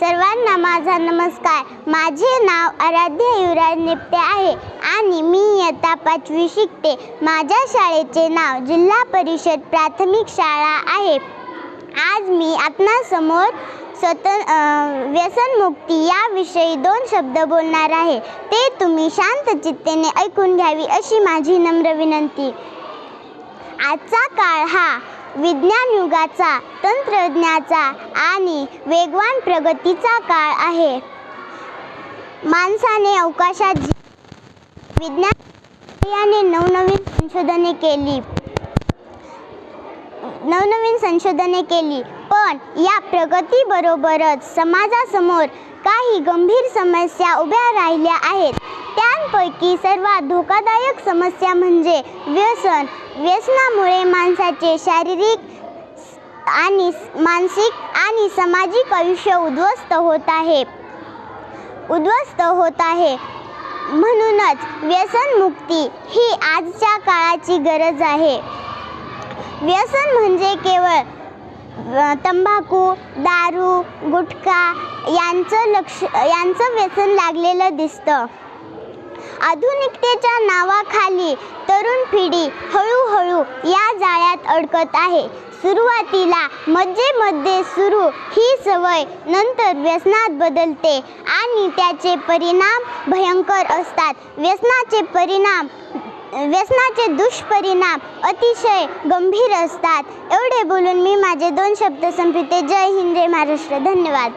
सर्वांना माझा नमस्कार. माझे नाव आराध्य युवराज निपटे आहे आणि मी इयत्ता पाचवी शिकते. माझ्या शाळेचे नाव जिल्हा परिषद प्राथमिक शाळा आहे. आज मी आपणासमोर स्वतं व्यसनमुक्ती याविषयी दोन शब्द बोलणार आहे. ते तुम्ही शांत चित्तेने ऐकून घ्यावी अशी माझी नम्र विनंती. आजचा काळ हा विज्ञान युगाचा तंत्रज्ञाचा आणि वेगवान प्रगतीचा काळ आहे. माणसाने अवकाशात विज्ञान नवनवीन संशोधने केली. नवनवीन संशोधने केली. पण या प्रगतीबरोबरच समाजासमोर काही गंभीर समस्या उभ्या राहिल्या आहेत. त्यांपैकी सर्वात धोकादायक समस्या म्हणजे व्यसन. व्यसनामुळे माणसाचे शारीरिक आणि मानसिक आणि सामाजिक आयुष्य उद्ध्वस्त होत आहे. उद्ध्वस्त होत आहे. म्हणूनच व्यसनमुक्ती ही आजच्या काळाची गरज आहे. व्यसन म्हणजे केवळ तंबाखू दारू गुटखा यांचं लक्ष यांचं व्यसन लागलेलं दिसतं. आधुनिकतेच्या नावाखाली तरुण पिढी हळूहळू या जाळ्यात अडकत आहे. सुरुवातीला मध्येमध्ये सुरू ही सवय नंतर व्यसनात बदलते आणि त्याचे परिणाम भयंकर असतात. व्यसनाचे परिणाम व्यसनाचे दुष्परिणाम अतिशय गंभीर असतात. एवढे बोलून मी माझे दोन शब्द संपविते. जय हिंद जय महाराष्ट्र. धन्यवाद.